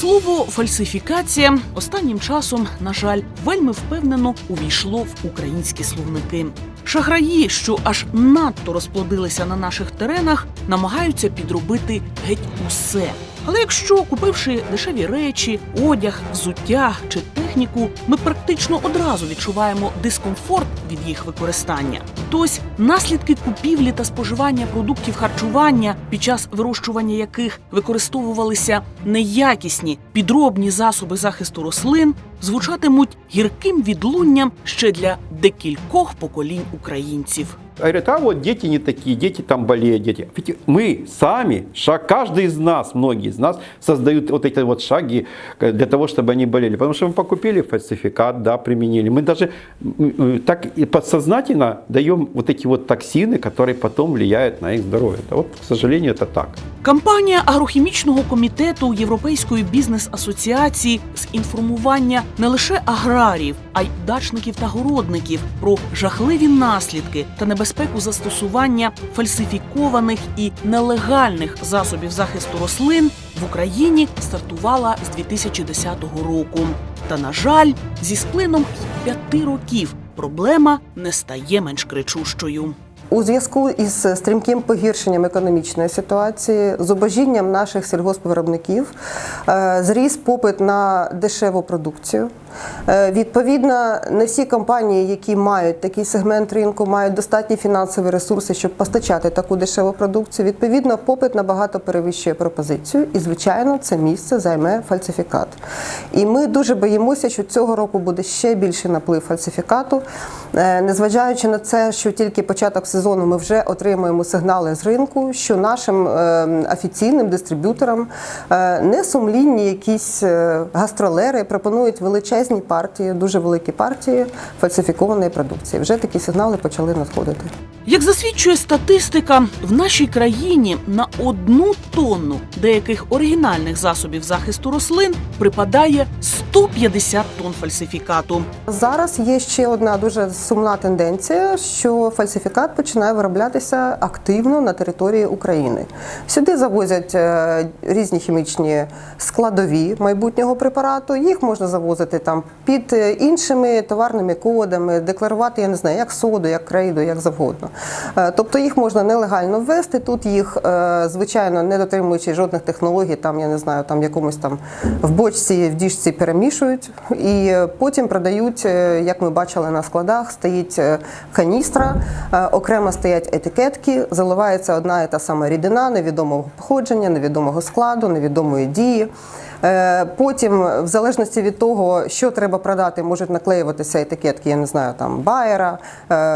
Слово фальсифікація останнім часом, на жаль, вельми впевнено увійшло в українські словники. Шахраї, що аж надто розплодилися на наших теренах, намагаються підробити геть усе. Але якщо, купивши дешеві речі, одяг, взуття чи техніку, ми практично одразу відчуваємо дискомфорт від їх використання, то ось наслідки купівлі та споживання продуктів харчування, під час вирощування яких використовувалися неякісні підробні засоби захисту рослин, звучатимуть гірким відлунням ще для декількох поколінь українців Говорят, а вот дети не такие, дети там болеют, дети. Ведь мы сами, шаг, каждый из нас, многие из нас создают вот эти вот шаги э, для того, чтобы они болели. Потому что мы покупили фальсификат, да, применили. Мы даже м, м, так и подсознательно даем вот эти вот токсины, которые потом влияют на их здоровье. Да, вот, к сожалению, это так. Кампанія агрохімічного комітету Європейської бізнес-асоціації з інформування не лише аграрів, а й дачників та городників про жахливі наслідки та небезпеку застосування фальсифікованих і нелегальних засобів захисту рослин в Україні стартувала з 2010 року. Та на жаль, зі сплином п'яти років проблема не стає менш кричущою. У зв'язку із стрімким погіршенням економічної ситуації, зубожінням наших сільгоспвиробників, е, зріс попит на дешеву продукцію. Е, Відповідно, не всі компанії, які мають такий сегмент ринку, мають достатні фінансові ресурси, щоб постачати таку дешеву продукцію. Відповідно, попит набагато перевищує пропозицію, і звичайно, це місце займе фальсифікат. І ми дуже боїмося, що цього року буде ще більший наплив фальсифікату, Е, незважаючи на це, що тільки початок сезону ми вже отримуємо сигнали з ринку, що нашим е, офіційним дистриб'юторам несумлінні якісь гастролери пропонують величезні партії, дуже великі партії фальсифікованої продукції. Вже такі сигнали почали надходити. Як засвідчує статистика, в нашій країні на одну тонну деяких оригінальних засобів захисту рослин припадає 150 тонн фальсифікату. Зараз є ще одна дуже сумна тенденція, що фальсифікат починає вироблятися активно на території України. Сюди завозять е, різні хімічні складові майбутнього препарату. Їх можна завозити там під е, іншими товарними кодами, декларувати, я не знаю, як соду, як крейду, як завгодно. Е, Тобто їх можна нелегально ввести. Тут їх, е, звичайно, не дотримуючи жодних технологій, там я не знаю, там якомусь там в бочці, в діжці перемішують і е, потім продають, як ми бачили на складах, стоїть каністра, окремо стоять етикетки, заливається одна і та сама рідина невідомого походження, невідомого складу, невідомої дії. Е, Потім, в залежності від того, що треба продати, можуть наклеюватися етикетки, я не знаю, там Байера,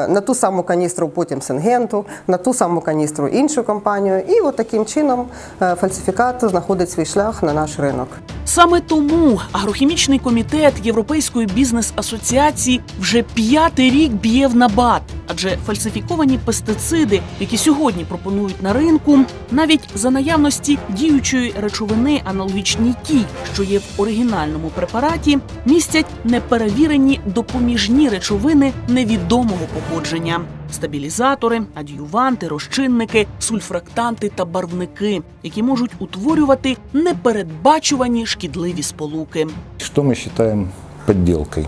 на ту саму каністру, потім Сенгенту, на ту саму каністру іншу компанію. І от таким чином е, фальсифікат знаходить свій шлях на наш ринок. Саме тому агрохімічний комітет Європейської бізнес-асоціації вже п'ятий рік б'є в набат, адже фальсифіковані пестициди, які сьогодні пропонують на ринку, навіть за наявності діючої речовини, аналогічній тій, що є в оригінальному препараті, містять неперевірені допоміжні речовини невідомого походження. Стабілізатори, адюванти, розчинники, сульфрактанти та барвники, які можуть утворювати непередбачувані шкідливі сполуки. Что мы считаем подделкой?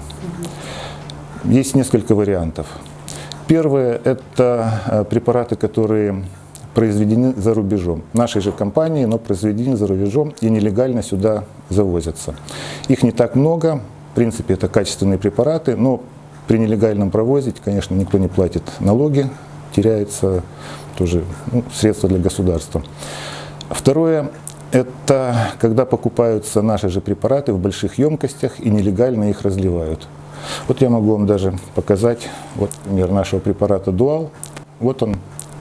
Есть несколько вариантов. Первое – это э, препараты, которые произведены за рубежом. Нашей же компании, но произведены за рубежом и нелегально сюда завозятся. Их не так много, в принципе, это качественные препараты, но при нелегальном провозе, конечно, никто не платит налоги, теряется тоже ну, средства для государства. Второе – это когда покупаются наши же препараты в больших емкостях и нелегально их разливают. Вот я могу вам даже показать, вот пример нашего препарата Дуал. Вот он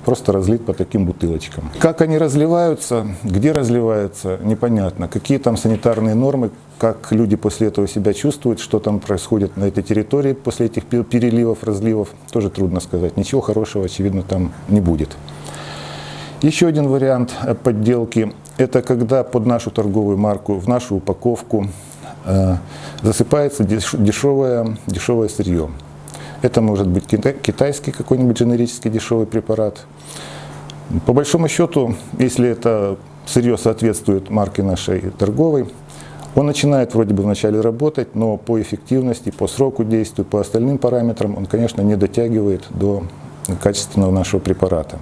просто разлит по таким бутылочкам. Как они разливаются, где разливаются, непонятно. Какие там санитарные нормы, как люди после этого себя чувствуют, что там происходит на этой территории после этих пе- переливов, разливов, тоже трудно сказать. Ничего хорошего, очевидно, там не будет. Еще один вариант подделки – это когда под нашу торговую марку, в нашу упаковку э, засыпается деш- дешевое, дешевое сырье. Это может быть кита- китайский какой-нибудь генерический дешевый препарат. По большому счету, если это сырье соответствует марке нашей торговой, Он начинает вроде бы вначале работать, но по эффективности, по сроку действия, по остальным параметрам он, конечно, не дотягивает до качественного нашего препарата.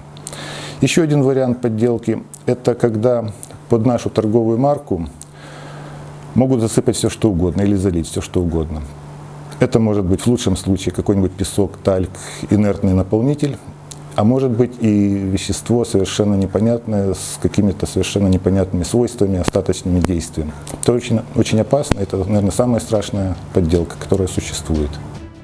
Еще один вариант подделки – это когда под нашу торговую марку могут засыпать все что угодно или залить все что угодно. Это может быть в лучшем случае какой-нибудь песок, тальк, инертный наполнитель, а может быть и вещество совершенно непонятное, с какими-то совершенно непонятными свойствами, остаточными действиями. Это очень, очень опасно, это, наверное, самая страшная подделка, которая существует.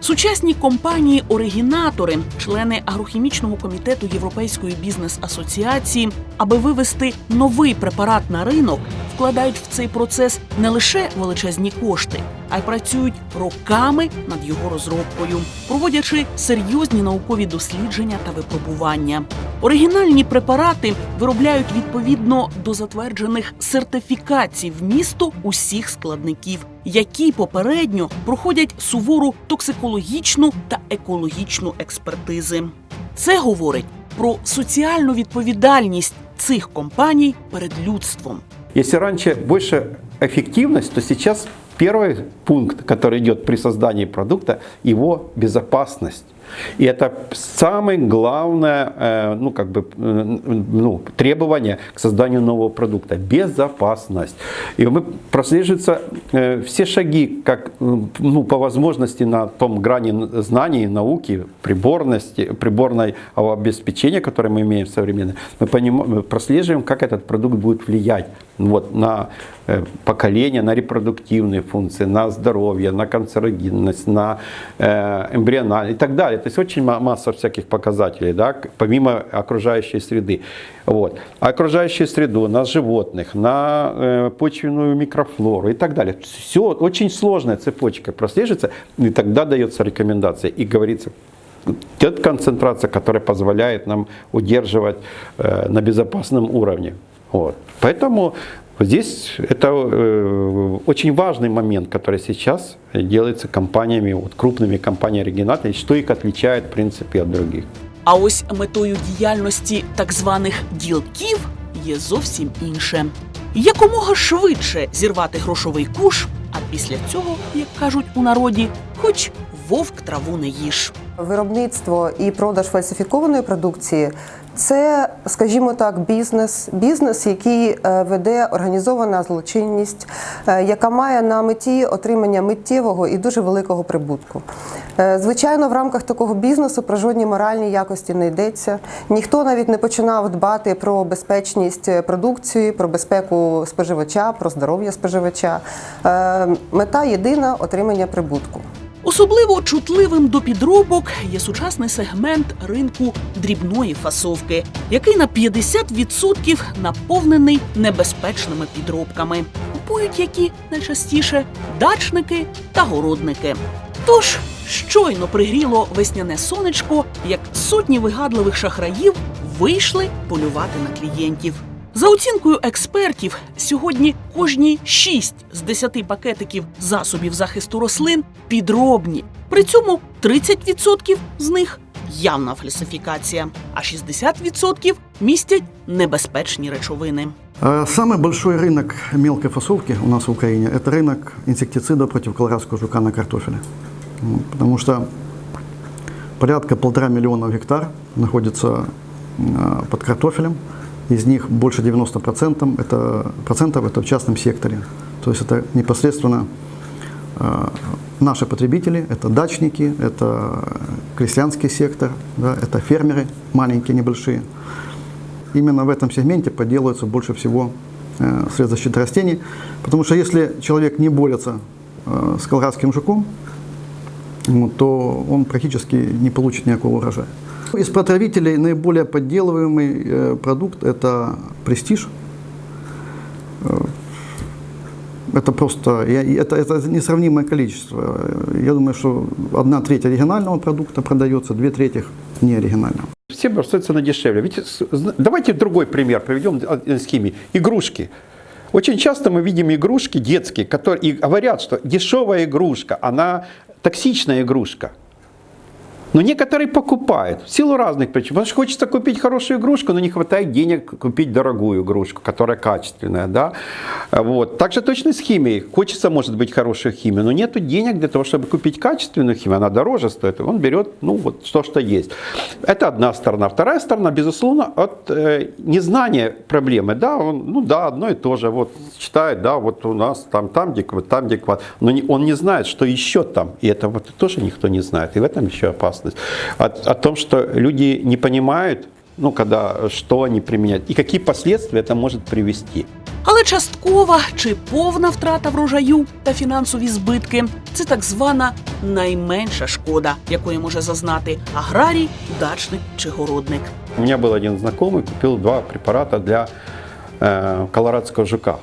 Сучасні компанії-оригінатори, члени агрохімічного комітету Європейської бізнес-асоціації, аби вивести новий препарат на ринок, вкладають в цей процес не лише величезні кошти, а й працюють роками над його розробкою, проводячи серйозні наукові дослідження та випробування. Оригінальні препарати виробляють відповідно до затверджених сертифікацій вмісту усіх складників, які попередньо проходять сувору токсикологічну та екологічну експертизи. Це говорить про соціальну відповідальність цих компаній перед людством. Если раньше больше эффективность, то сейчас первый пункт, который идет при создании продукта, его безопасность. И это самое главное э, ну, как бы, э, ну, требование к созданию нового продукта – безопасность. И мы прослеживаются э, все шаги, как ну, по возможности на том грани знаний, науки, приборности, приборной обеспечения, которое мы имеем современное, мы, поним- мы прослеживаем, как этот продукт будет влиять вот, на поколение, на репродуктивные функции, на здоровье, на канцерогенность, на э, эмбриональность и так далее. То есть очень ма- масса всяких показателей, да, помимо окружающей среды. Вот. Окружающую среду, на животных, на э, почвенную микрофлору и так далее. Все очень сложная цепочка прослеживается, и тогда дается рекомендация и говорится, те концентрация, которая позволяет нам удерживать э, на безопасном уровне. Вот. Поэтому здесь это э, очень важный момент, который сейчас делается компаниями, вот, крупными компаниями-оригинаторами, что их отличает в принципе от других. А ось метою діяльності так званих ділків є зовсім інше. Якомога швидше зірвати грошовий куш, а після цього, як кажуть у народі, хоч вовк траву не їж. Виробництво і продаж фальсифікованої продукції це, скажімо так, бізнес, бізнес, який е, веде організована злочинність, е, яка має на меті отримання миттєвого і дуже великого прибутку. Е, Звичайно, в рамках такого бізнесу про жодні моральні якості не йдеться. Ніхто навіть не починав дбати про безпечність продукції, про безпеку споживача, про здоров'я споживача. Мета єдина отримання прибутку. Особливо чутливим до підробок є сучасний сегмент ринку дрібної фасовки, який на 50% наповнений небезпечними підробками. Купують які найчастіше дачники та городники. Тож щойно пригріло весняне сонечко, як сотні вигадливих шахраїв вийшли полювати на клієнтів. За оцінкою експертів, сьогодні кожні 6 з 10 пакетиків засобів захисту рослин підробні. При цьому 30% з них явна фальсифікація, а 60% містять небезпечні речовини. А Самый большой рынок мелкой фасовки у нас в Украине – это рынок инсектицида против колорадского жука на картофеле. Ну, Потому что порядка полтора миллиона гектар находится а, под картофелем. Из них больше 90% это, процентов это в частном секторе. То есть это непосредственно а, наши потребители, это дачники, это крестьянский сектор, да, это фермеры маленькие, небольшие именно в этом сегменте подделывается больше всего э, средств защиты растений. Потому что если человек не борется э, с колорадским жуком, ну, то он практически не получит никакого урожая. Из протравителей наиболее подделываемый э, продукт – это престиж. Э, Это просто, это, это несравнимое количество. Я думаю, что одна треть оригинального продукта продается, две трети неоригинального. Все бросаются на дешевле. Ведь давайте другой пример приведем а, с химии. Игрушки. Очень часто мы видим игрушки детские, которые и говорят, что дешевая игрушка, она токсичная игрушка. Но некоторые покупают в силу разных причин. Потому что хочется купить хорошую игрушку, но не хватает денег купить дорогую игрушку, которая качественная. Да? Вот. Так же точно с химией. Хочется, может быть, хорошую химию, но нет денег для того, чтобы купить качественную химию. Она дороже стоит. Он берет ну, вот, то, что есть. Это одна сторона. Вторая сторона, безусловно, от э, незнания проблемы. Да, он, ну да, одно и то же. Вот читает, да, вот у нас там, там декват, там декват. Но не- он не знает, что еще там. И это вот тоже никто не знает. И в этом еще опасность. О, о том, что люди не понимают, ну, когда, что они применяют, и какие последствия это может привести. Але часткова чи повна втрата врожаю та фінансові збитки це так звана найменша шкода, якої може зазнати аграрій, дачник чи городник. У меня был один знакомый, купил два препарата для э, колорадского жука.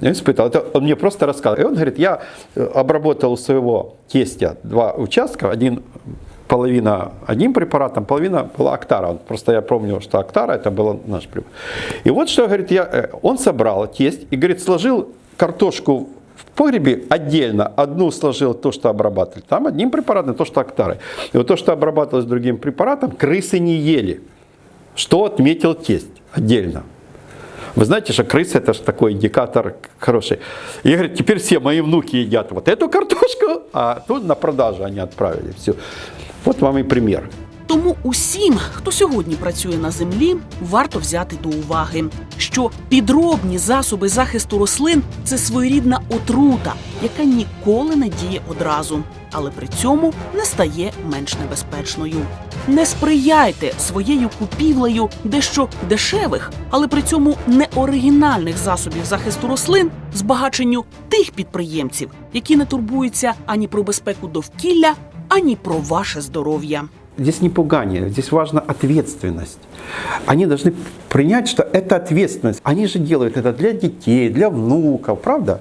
Я испытал. Это он мне просто рассказал. И он говорит, я э, обработал у своего тестя два участка. Один половина одним препаратом, половина была Актара. Просто я помню, что Актара это был наш препарат. И вот что, говорит, я, э, он собрал тесть и, говорит, сложил картошку в погребе отдельно. Одну сложил то, что обрабатывали. Там одним препаратом, то, что Актарой. И вот то, что обрабатывалось другим препаратом, крысы не ели. Что отметил тесть отдельно. Вы знаете, что крыса это же такой индикатор хороший. И говорит, теперь все мои внуки едят вот эту картошку, а тут на продажу они отправили. Все. Вот вам и пример. Тому усім, хто сьогодні працює на землі, варто взяти до уваги, що підробні засоби захисту рослин це своєрідна отрута, яка ніколи не діє одразу, але при цьому не стає менш небезпечною. Не сприяйте своєю купівлею дещо дешевих, але при цьому не оригінальних засобів захисту рослин збагаченню тих підприємців, які не турбуються ані про безпеку довкілля, ані про ваше здоров'я Здесь не пугание, здесь важна ответственность. Они должны принять, что это ответственность. Они же делают это для детей, для внуков, правда?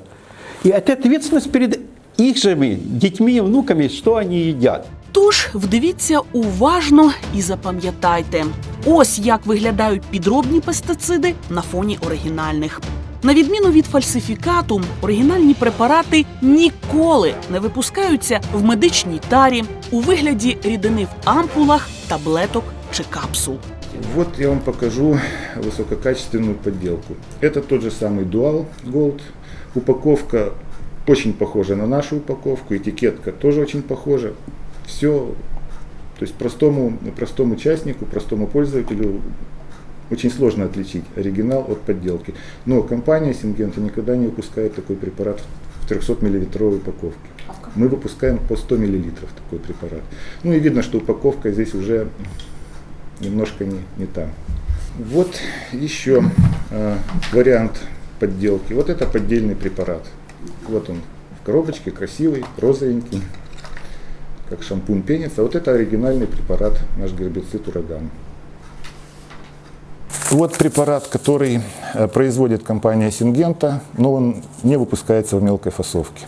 И это ответственность перед их же детьми и внуками, что они едят. Тож вдивіться уважно і запам'ятайте, ось як виглядають підробні пестициди на фоні оригінальних. На відміну від фальсифікату, оригінальні препарати ніколи не випускаються в медичній тарі у вигляді рідини в ампулах, таблеток чи капсул. Вот я вам покажу высококачественную подделку. Это тот же самый Dual Gold. Упаковка очень похожа на нашу упаковку, этикетка тоже очень похожа. Все, то есть простому, простому участнику, простому пользователю очень сложно отличить оригинал от подделки. Но компания Сингента никогда не выпускает такой препарат в 300-миллилитровой упаковке. Мы выпускаем по 100 миллилитров такой препарат. Ну и видно, что упаковка здесь уже немножко не, не та. Вот еще э, вариант подделки. Вот это поддельный препарат. Вот он в коробочке, красивый, розовенький, как шампунь пенится. Вот это оригинальный препарат, наш гербицид ураган. Вот препарат, который э, производит компания Сингента, но он не выпускается в мелкой фасовке.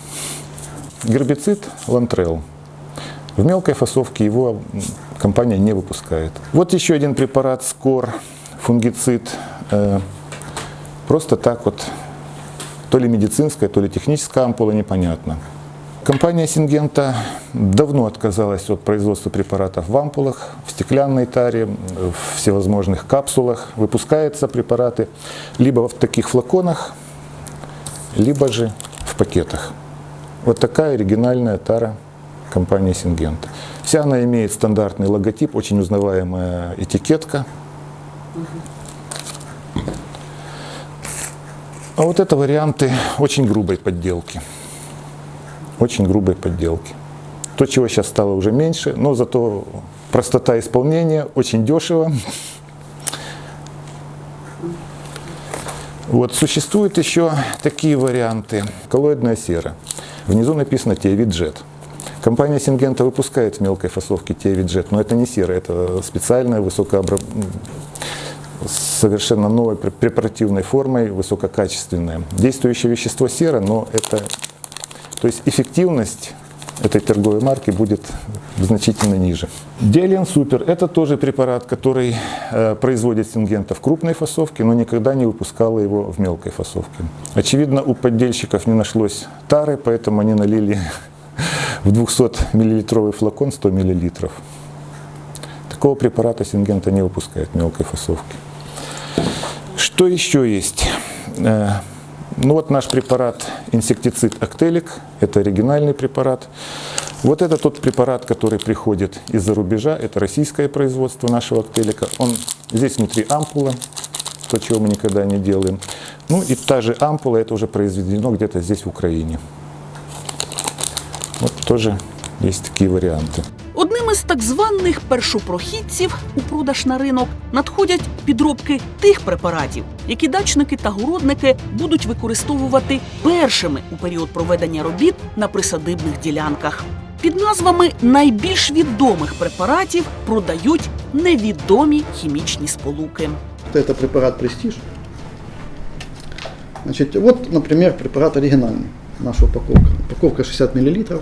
Гербицид Лантрел. В мелкой фасовке его компания не выпускает. Вот еще один препарат Скор, фунгицид. Э, Просто так вот, то ли медицинская, то ли техническая ампула, непонятно. Компания Сингента давно отказалась от производства препаратов в ампулах, в стеклянной таре, в всевозможных капсулах. Выпускаются препараты либо в таких флаконах, либо же в пакетах. Вот такая оригинальная тара компании Сингента. Вся она имеет стандартный логотип, очень узнаваемая этикетка. А вот это варианты очень грубой подделки. Очень грубой подделки. То, чего сейчас стало уже меньше, но зато простота исполнения, очень дешево. Вот существуют еще такие варианты. Коллоидная сера. Внизу написано Теовиджет. Компания Сингента выпускает в мелкой фасовке Теовиджет, но это не сера, это специальная высокообраб... совершенно новой пре- препаративной формой, высококачественная. Действующее вещество сера, но это... То есть эффективность этой торговой марки будет значительно ниже. Диален Супер – это тоже препарат, который э, производит Сингента в крупной фасовке, но никогда не выпускала его в мелкой фасовке. Очевидно, у поддельщиков не нашлось тары, поэтому они налили в 200 миллилитровый флакон 100 миллилитров. Такого препарата Сингента не выпускает мелкой фасовки. Что еще есть? Ну вот наш препарат инсектицид Актелик, это оригинальный препарат. Вот это тот препарат, который приходит из-за рубежа, это российское производство нашего Актелика. Он здесь внутри ампула, то, чего мы никогда не делаем. Ну и та же ампула, это уже произведено где-то здесь в Украине. Вот тоже есть такие варианты. Одним із так званих першопрохідців у продаж на ринок надходять підробки тих препаратів, які дачники та городники будуть використовувати першими у період проведення робіт на присадибних ділянках. Під назвами найбільш відомих препаратів продають невідомі хімічні сполуки. Это препарат «Престиж». Значит, вот, например, препарат оригинальный, наша упаковка. Упаковка 60 мл.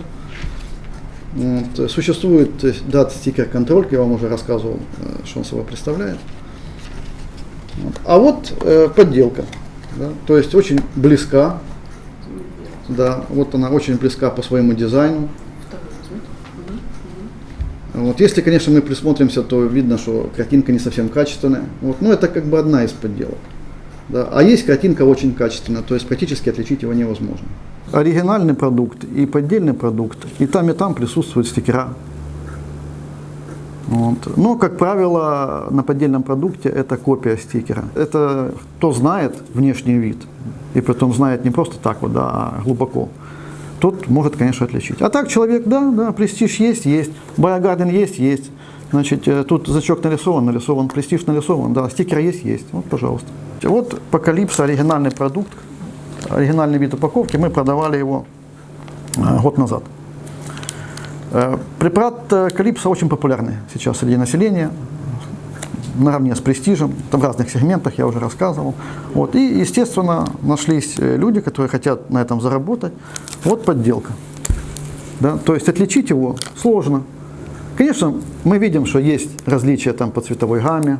Вот, существует то есть, дат стикер контроль, я вам уже рассказывал, э, что он собой представляет. Вот. А вот э, подделка, да, то есть очень близка, да, вот она очень близка по своему дизайну. Вот. Если, конечно, мы присмотримся, то видно, что картинка не совсем качественная. Вот. Но это как бы одна из подделок. Да. А есть картинка очень качественная, то есть практически отличить его невозможно. Оригинальный продукт и поддельный продукт, и там, и там присутствуют стикера. Вот. Но, как правило, на поддельном продукте это копия стикера. Это кто знает внешний вид, и притом знает не просто так вот, да, а глубоко, тот может, конечно, отличить. А так человек, да, да, престиж есть, есть, Биогарден есть, есть. Значит, э, тут значок нарисован, нарисован, престиж нарисован, да, стикер есть, есть. Вот, пожалуйста. Вот Покалипсо, оригинальный продукт, оригинальный вид упаковки, мы продавали его э, год назад. Э, Препарат э, Калипсо очень популярный сейчас среди населения, наравне с престижем, там в разных сегментах, я уже рассказывал. Вот. И, естественно, нашлись люди, которые хотят на этом заработать. Вот подделка. Да? То есть отличить его сложно. Конечно, мы видим, что есть различия там по цветовой гамме,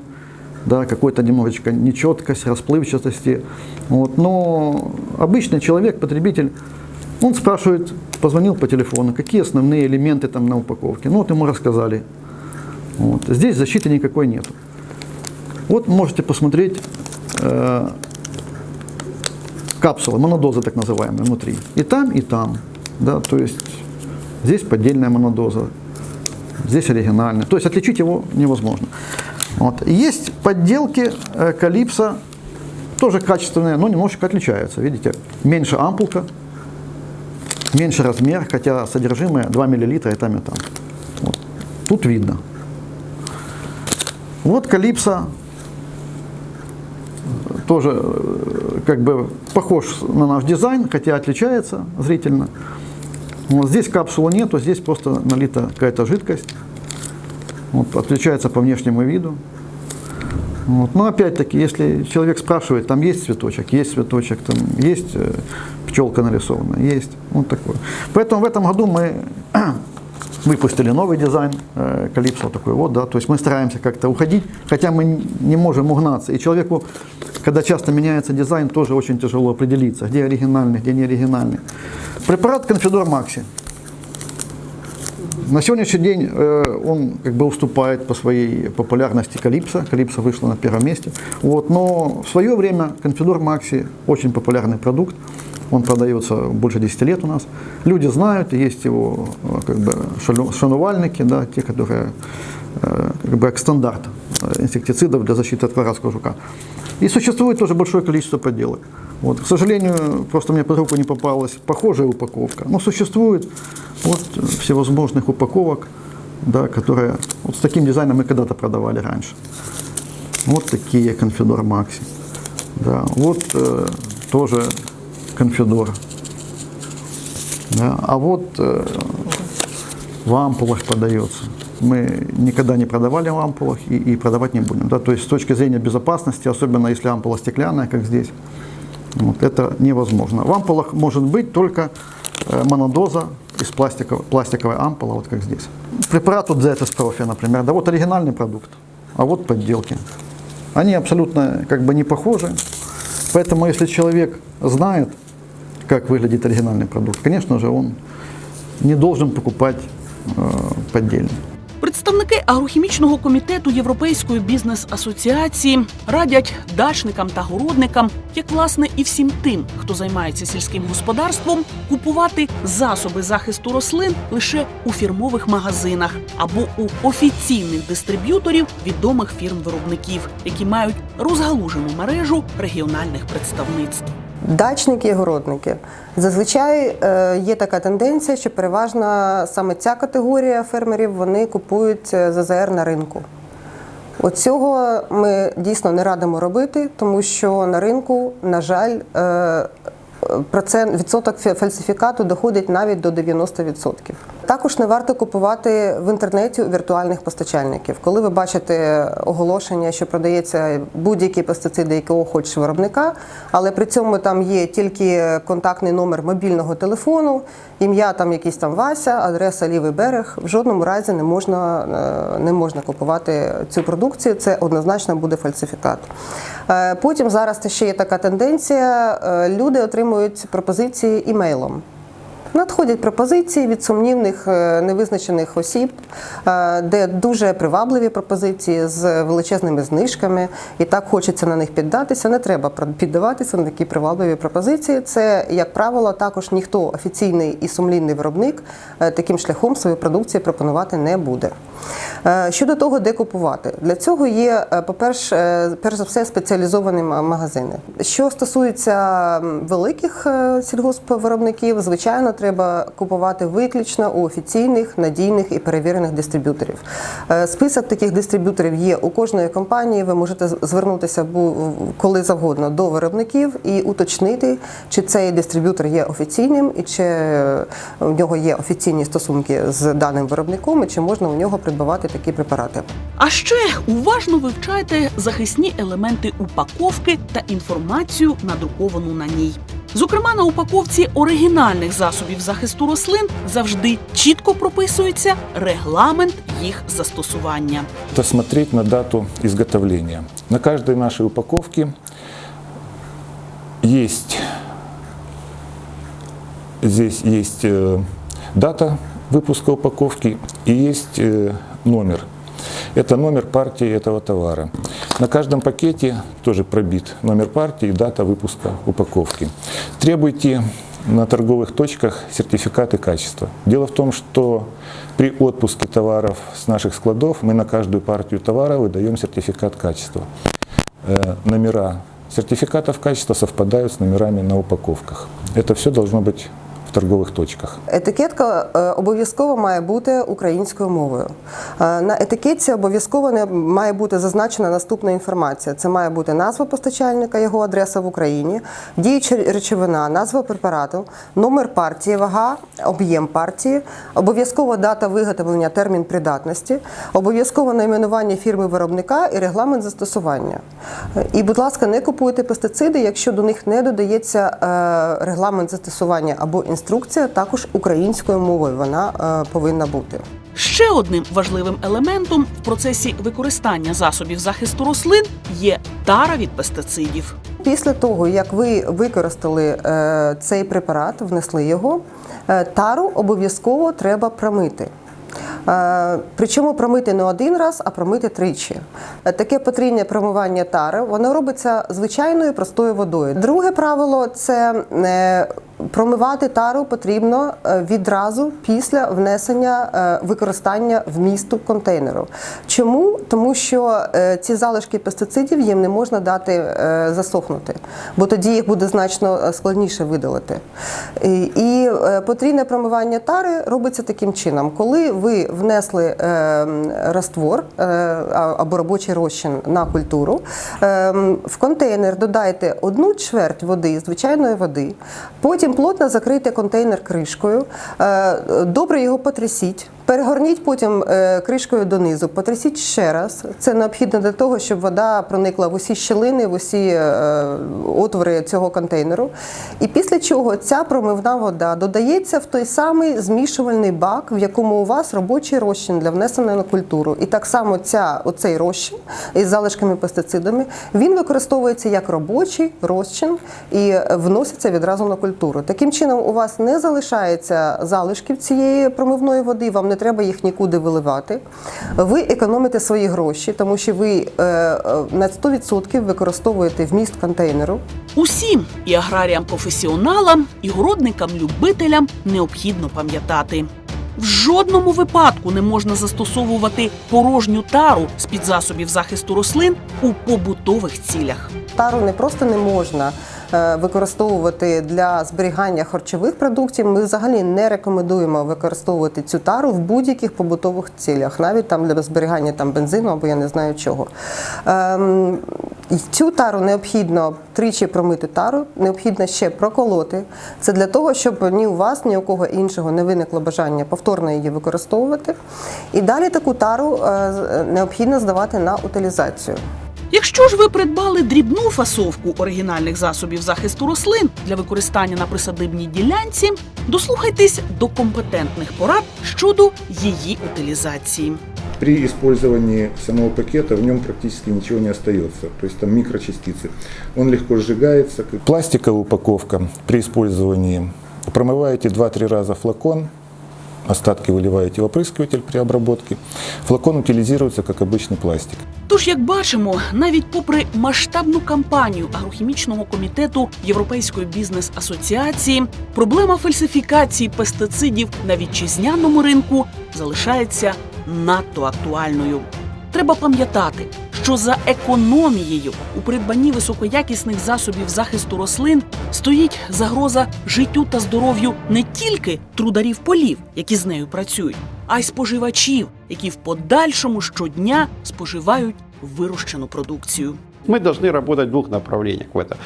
да, какой-то немножечко нечеткость, расплывчатости. Вот. Но обычный человек, потребитель, он спрашивает, позвонил по телефону, какие основные элементы там на упаковке. Ну вот ему рассказали. Вот. Здесь защиты никакой нету. Вот можете посмотреть э, капсулы, монодозы так называемые внутри. И там, и там. Да, то есть здесь поддельная монодоза, здесь оригинальная. То есть отличить его невозможно. Вот. Есть подделки э, Калипсо, тоже качественные, но немножечко отличаются. Видите, меньше ампулка, меньше размер, хотя содержимое 2 мл и там, и там. Вот. Тут видно. Вот Калипсо тоже э, как бы похож на наш дизайн, хотя отличается зрительно. Вот здесь капсулы нету, здесь просто налита какая-то жидкость. Вот, отличается по внешнему виду. Вот. Но опять-таки, если человек спрашивает, там есть цветочек, есть цветочек, там есть э, пчелка нарисована, есть. Вот такое. Поэтому в этом году мы выпустили новый дизайн э, Калипсо такой вот, да, то есть мы стараемся как-то уходить, хотя мы не можем угнаться. И человеку, когда часто меняется дизайн, тоже очень тяжело определиться, где оригинальный, где не оригинальный. Препарат Конфидор Макси. На сегодняшний день э, он как бы уступает по своей популярности Калипсо. Калипсо вышла на первом месте. Вот, но в свое время Конфидор Макси очень популярный продукт. Он продается больше 10 лет у нас. Люди знают, есть его э, как бы, шану- шанувальники, да, те, которые э, как бы как стандарт э, инсектицидов для защиты от колорадского жука. И существует тоже большое количество подделок. Вот, к сожалению, просто мне под руку не попалась похожая упаковка. Но существует вот всевозможных упаковок, да, которые вот с таким дизайном мы когда-то продавали раньше. Вот такие конфидор Макси. Да, вот э, тоже конфидор. Да, а вот э, в ампулах продается. Мы никогда не продавали в ампулах и, и продавать не будем. Да? То есть с точки зрения безопасности, особенно если ампула стеклянная, как здесь, вот, это невозможно. В ампулах может быть только э, монодоза из пластиковой, пластиковой ампула, вот как здесь. Препарат вот Zetes Profi, например, да вот оригинальный продукт, а вот подделки. Они абсолютно как бы не похожи. Поэтому если человек знает, как выглядит оригинальный продукт, конечно же, он не должен покупать э, поддельный. Представники агрохімічного комітету Європейської бізнес-асоціації радять дачникам та городникам, як власне і всім тим, хто займається сільським господарством, купувати засоби захисту рослин лише у фірмових магазинах або у офіційних дистриб'юторів відомих фірм-виробників, які мають розгалужену мережу регіональних представництв. Дачники і городники. Зазвичай е, є така тенденція, що переважно саме ця категорія фермерів вони купують е, ЗЗР на ринку. От цього ми дійсно не радимо робити, тому що на ринку, на жаль, е, процент відсоток фальсифікату доходить навіть до 90%. Також не варто купувати в інтернеті віртуальних постачальників. Коли ви бачите оголошення, що продається будь-які пестициди, якого хочеш виробника, але при цьому там є тільки контактний номер мобільного телефону, ім'я там якийсь там Вася, адреса лівий берег. В жодному разі не можна, е, не можна купувати цю продукцію. Це однозначно буде фальсифікат. Е, Потім зараз ще є така тенденція: е, люди отримують пропозиції імейлом. Надходять пропозиції від сумнівних е, невизначених осіб, е, де дуже привабливі пропозиції з величезними знижками, і так хочеться на них піддатися. Не треба піддаватися на такі привабливі пропозиції. Це, як правило, також ніхто офіційний і сумлінний виробник е, таким шляхом свою продукцію пропонувати не буде. Щодо того, де купувати, для цього є, по-перше, перш за все, спеціалізовані магазини. Що стосується великих сільгоспвиробників, звичайно, треба купувати виключно у офіційних, надійних і перевірених дистриб'юторів. Е, Список таких дистриб'юторів є у кожної компанії. Ви можете звернутися коли завгодно до виробників і уточнити, чи цей дистриб'ютор є офіційним і чи е, у нього є офіційні стосунки з даним виробником, і чи можна у нього придбавати такі препарати. А ще уважно вивчайте захисні елементи упаковки та інформацію, надруковану на ній. Зокрема, на упаковці оригінальних засобів захисту рослин завжди чітко прописується регламент їх застосування. Это смотреть на дату изготовления. На каждой нашей упаковке есть здесь есть э, дата выпуска упаковки и есть э, номер. Это номер партии этого товара. На каждом пакете тоже пробит номер партии и дата выпуска упаковки. Требуйте на торговых точках сертификаты качества. Дело в том, что при отпуске товаров с наших складов мы на каждую партию товара выдаем сертификат качества. Э, Номера сертификатов качества совпадают с номерами на упаковках. Это все должно быть в торговых точках. Етикетка е, обов'язково має бути українською мовою. Е, На етикетці обов'язково не має бути зазначена наступна інформація. Це має бути назва постачальника, його адреса в Україні, діюча речовина, назва препарату, номер партії, вага, об'єм партії, обов'язково дата виготовлення, термін придатності, обов'язково найменування фірми виробника і регламент застосування. Е, І, будь ласка, не купуйте пестициди, якщо до них не додається регламент застосування або інструкція, також українською мовою вона е, повинна бути. Ще одним важливим елементом в процесі використання засобів захисту рослин є тара від пестицидів. Після того, як ви використали е, цей препарат, внесли його, е, тару обов'язково треба промити. Причому промити не один раз, а промити тричі. Таке потрійне промивання тари воно робиться звичайною простою водою. Друге правило це промивати тару потрібно е, відразу після внесення е, використання вмісту контейнеру. Чому? Тому що е, ці залишки пестицидів їм не можна дати засохнути, бо тоді їх буде значно складніше видалити. І, потрійне промивання тари робиться таким чином, коли ви внесли раствор або робочий розчин на культуру, в контейнер додайте одну чверть води, звичайної води, потім плотно закрийте контейнер кришкою, е, добре його потрясіть. Перегорніть потім е, кришкою донизу, потрясіть ще раз. Це необхідно для того, щоб вода проникла в усі щілини, в усі е, отвори цього контейнеру. І після чого ця промивна вода додається в той самий змішувальний бак, в якому у вас робочий розчин для внесення на культуру. І так само ця, оцей розчин із залишками пестицидами, він використовується як робочий розчин і вноситься відразу на культуру. Таким чином, у вас не залишається залишків цієї промивної води, вам не треба їх нікуди виливати. Ви економите свої гроші, тому що ви е, е, на 100% використовуєте вміст контейнеру. Усім і аграріям-професіоналам, і городникам-любителям необхідно пам'ятати. В жодному випадку не можна застосовувати порожню тару з під засобів захисту рослин у побутових цілях. Тару не просто не можна використовувати для зберігання харчових продуктів. Ми взагалі не рекомендуємо використовувати цю тару в будь-яких побутових цілях, навіть там для зберігання там бензину або я не знаю чого. Ем, цю тару необхідно тричі промити тару, необхідно ще проколоти. Це для того, щоб ні у вас, ні у кого іншого не виникло бажання повторно її використовувати. І далі таку тару е, необхідно здавати на утилізацію. Якщо ж ви придбали дрібну фасовку оригінальних засобів захисту рослин для використання на присадибній ділянці, дослухайтесь до компетентних порад щодо її утилізації. При использовании самого пакета в нем практически ничего не остается, то есть там микрочастицы. Он легко сжигается. Пластиковая упаковка при использовании промываете 2-3 раза флакон, остатки выливаете в опрыскиватель при обработке. Флакон утилизируется как обычный пластик. Тож, як бачимо, навіть попри масштабну кампанію агрохімічного комітету Європейської бізнес-асоціації, проблема фальсифікації пестицидів на вітчизняному ринку залишається надто актуальною. Треба пам'ятати, що за економією у придбанні високоякісних засобів захисту рослин стоїть загроза життю та здоров'ю не тільки трударів полів, які з нею працюють, а й споживачів, які в подальшому щодня споживають вирощену продукцію. Мы должны работать в двух направлениях в этом,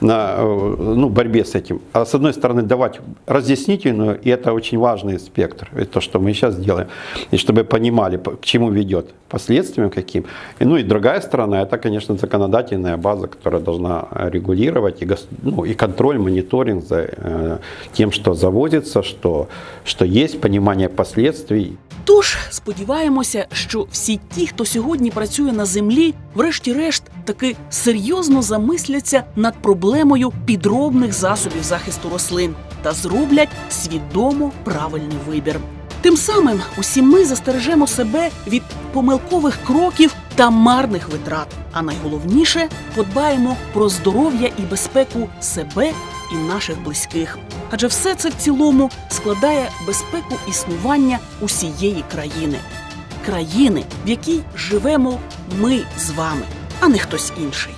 на э, ну, борьбе с этим. А с одной стороны давать разъяснительную, и это очень важный спектр, то, что мы сейчас делаем, и чтобы понимали, по- к чему ведет, последствиям каким. И, ну и другая сторона, это, конечно, законодательная база, которая должна регулировать и, ну, и контроль, мониторинг за э, тем, что завозится, что, что есть, понимание последствий. Тож сподіваємося, що всі ті, хто сьогодні працює на землі, врешті-решт таки серйозно замисляться над проблемою підробних засобів захисту рослин та зроблять свідомо правильний вибір. Тим самим усі ми застережемо себе від помилкових кроків та марних витрат. А найголовніше подбаємо про здоров'я і безпеку себе і наших близьких. Адже все це в цілому складає безпеку існування усієї країни, країни, в якій живемо ми з вами, а не хтось інший.